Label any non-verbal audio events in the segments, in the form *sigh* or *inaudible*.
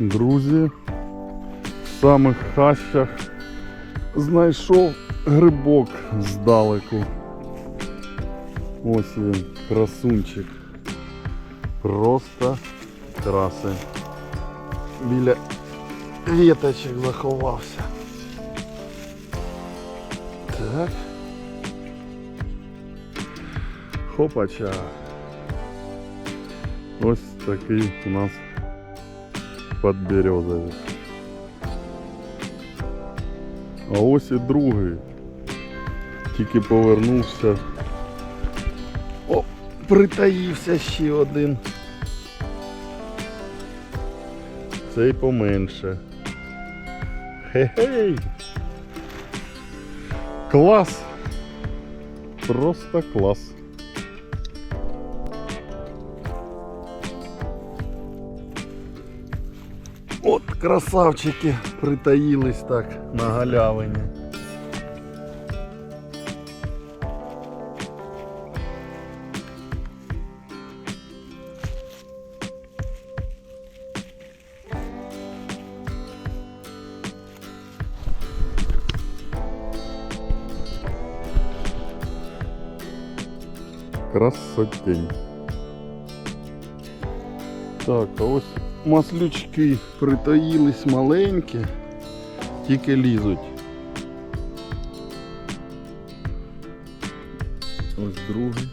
Друзі, в самих хащах знайшов грибок здалеку. Ось він, красунчик. Просто красень. Біля віточок заховався. Так. Хопача. Ось такий у нас подберезовик. А ось і другий. Тільки повернувся. О, притаївся ще один. Цей поменше. Хе-хей! Клас! Просто клас. Красавчики притаїлись так на галявині. Красотень. Так, а ось маслючки притаїлись маленькі, тільки лізуть. Ось другий.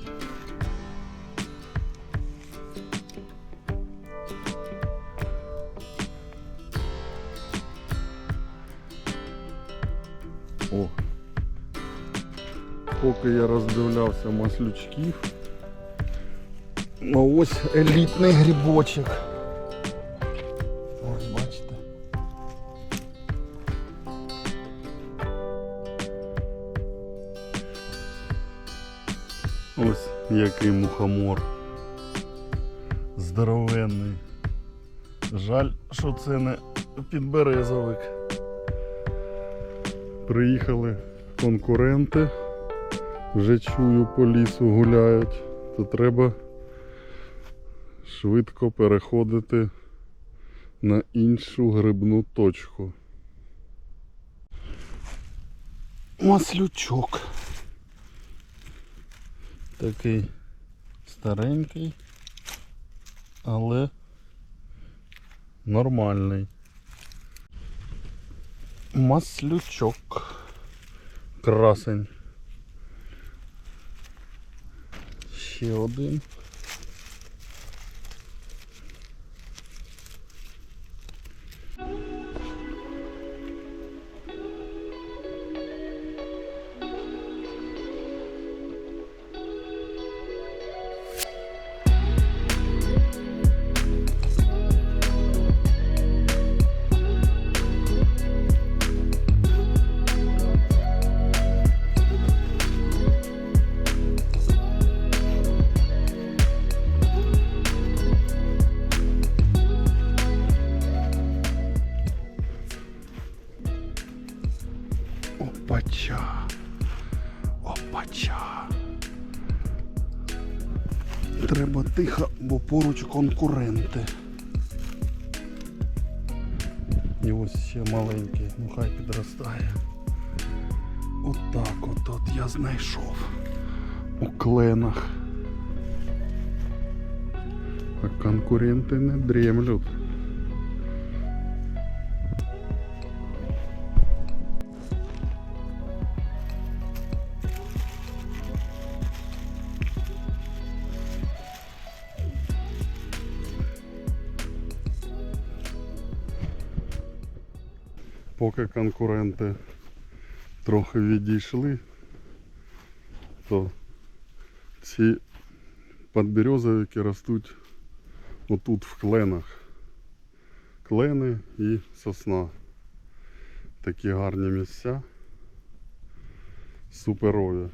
О. Поки я роздивлявся маслючків. А ось елітний грибочок. Ось який мухомор. Здоровенний. Жаль, що це не підберезовик. Приїхали конкуренти. Вже чую по лісу гуляють. То треба швидко переходити на іншу грибну точку. Маслючок. Такий старенький, але нормальний. Маслючок. Красень. Ще один. Опача. Опача. Треба тихо, бо поруч конкуренти. І ось ще маленький, ну хай підростає. Отак от, от я знайшов у кленах. А конкуренти не дремлють. Поки конкуренти трохи відійшли, то ці подберезовики ростуть отут в кленах. Клени і сосна. Такі гарні місця. Суперові.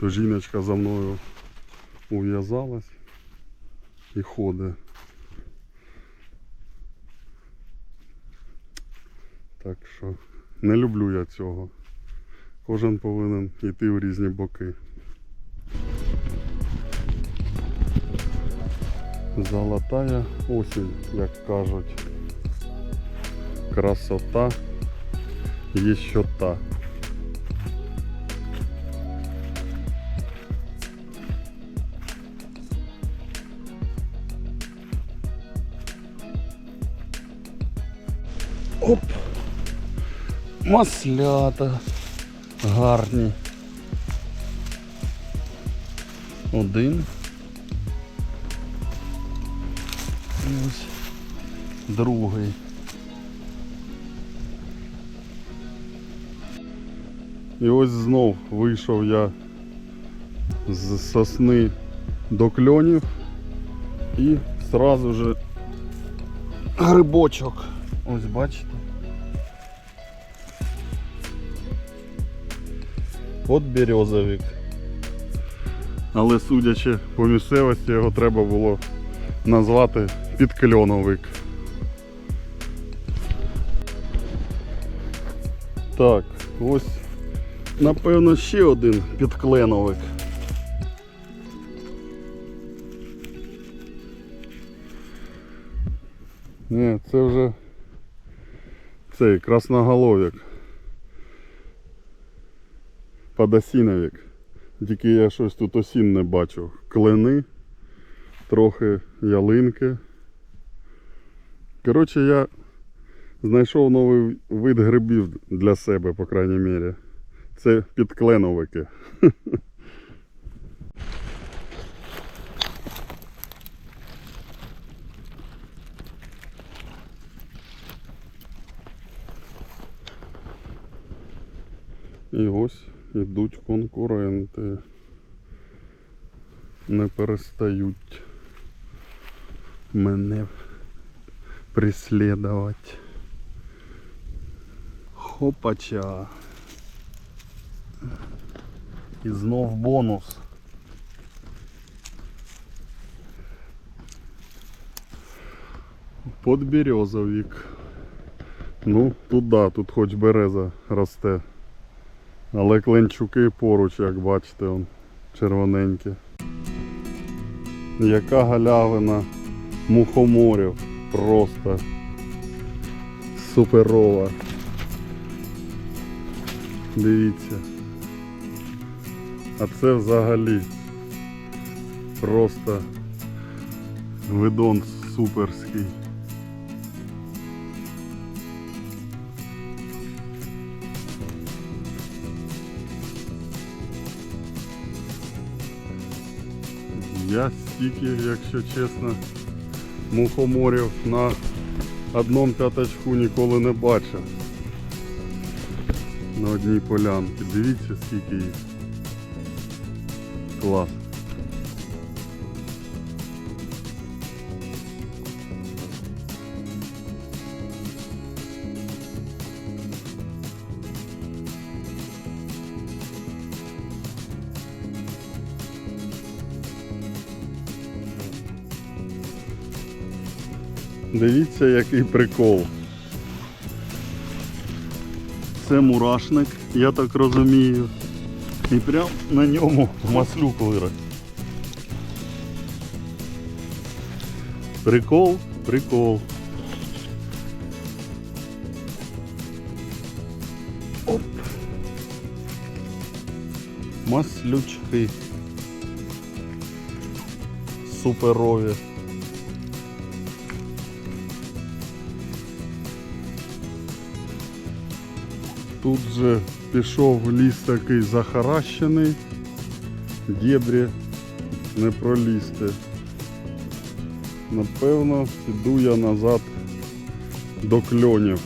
То жіночка за мною ув'язалась і ходить. Так що не люблю я цього. Кожен повинен йти в різні боки. Золотая осінь, як кажуть. Красота є що та. Оп! Маслята гарні. Один. Ось другий. І ось знов вийшов я з сосни до кльонів і сразу же грибочок. Ось бачите. От березовик. Але судячи по місцевості, його треба було назвати підкльоновик. Так, ось напевно ще один підкленовик. Ні, це вже цей красноголовик. Подосіновик. Тільки я щось тут осін не бачу. Клени, трохи ялинки. Коротше, я знайшов новий вид грибів для себе, по крайній мірі. Це підкленовики. *laughs* І ось ідуть конкуренти. Не перестають мене преслідувати. Хопача. І знов бонус. Подберезовик. Ну, тут да, тут хоч береза росте. Але кленчуки поруч, як бачите, он, червоненькі. Яка галявина мухоморів. Просто суперова. Дивіться. А це взагалі просто видон суперський. Я стільки, якщо чесно, мухоморів на одному п'ятачку ніколи не бачив. На одній полянці. Дивіться скільки їх. Клас. Дивіться, який прикол. Це мурашник, я так розумію. І прям на ньому маслюк вирос. Прикол, прикол. Оп. Маслючки. Суперові. Тут же пішов ліс такий захаращений, дєбрі не пролізти. Напевно, піду я назад до кльонів.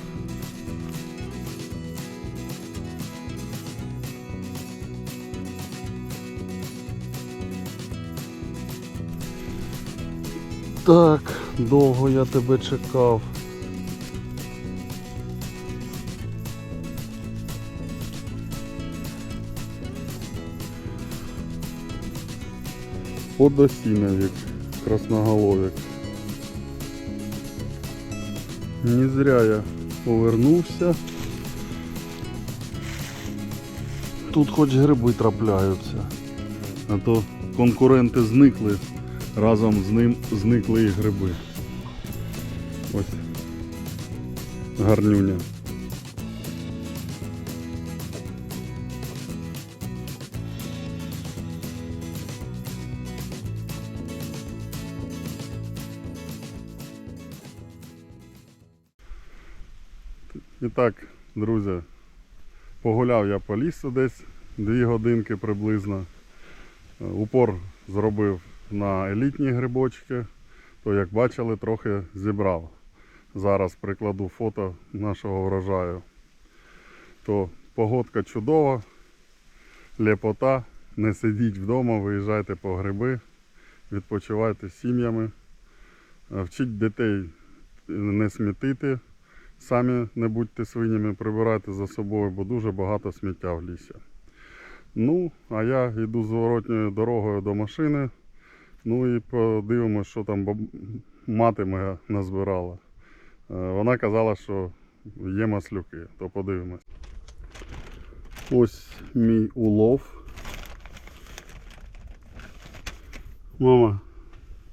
Так, довго я тебе чекав. Подосиновик, красноголовик. Не зря я повернувся. Тут хоч гриби трапляються. А то конкуренти зникли разом з ним зникли і гриби. Ось гарнюня. І так, друзі, погуляв я по лісу десь дві годинки приблизно. Е, Упор зробив на елітні грибочки, то як бачили, трохи зібрав. Зараз прикладу фото нашого врожаю. То погодка чудова, лепота. Не сидіть вдома, виїжджайте по гриби, відпочивайте з сім'ями, Е, вчіть дітей не смітити. Самі не будьте свинями, прибирайте за собою, бо дуже багато сміття в лісі. Ну, а я йду зворотньою дорогою до машини. Ну і подивимось, що там мати моя назбирала. Е, Вона казала, що є маслюки, то подивимось. Ось мій улов. Мама,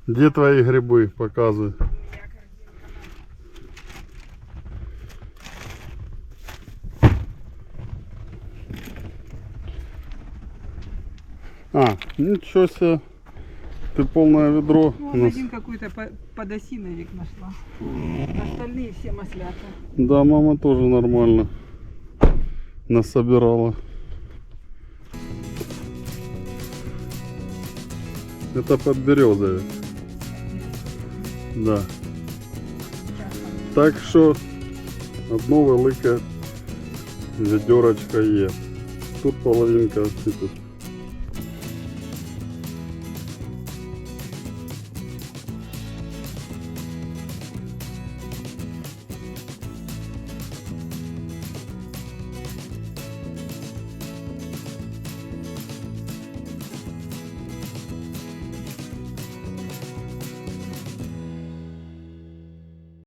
де твої гриби? Показуй. ничего себе. Ты полное ведро. Ну, у вот нас. один какой-то по- подосиновик нашла. Остальные все маслята. Да, мама тоже нормально насобирала. Это под березой. Да. Так що одно велике відьорочка є. Тут половинка і тут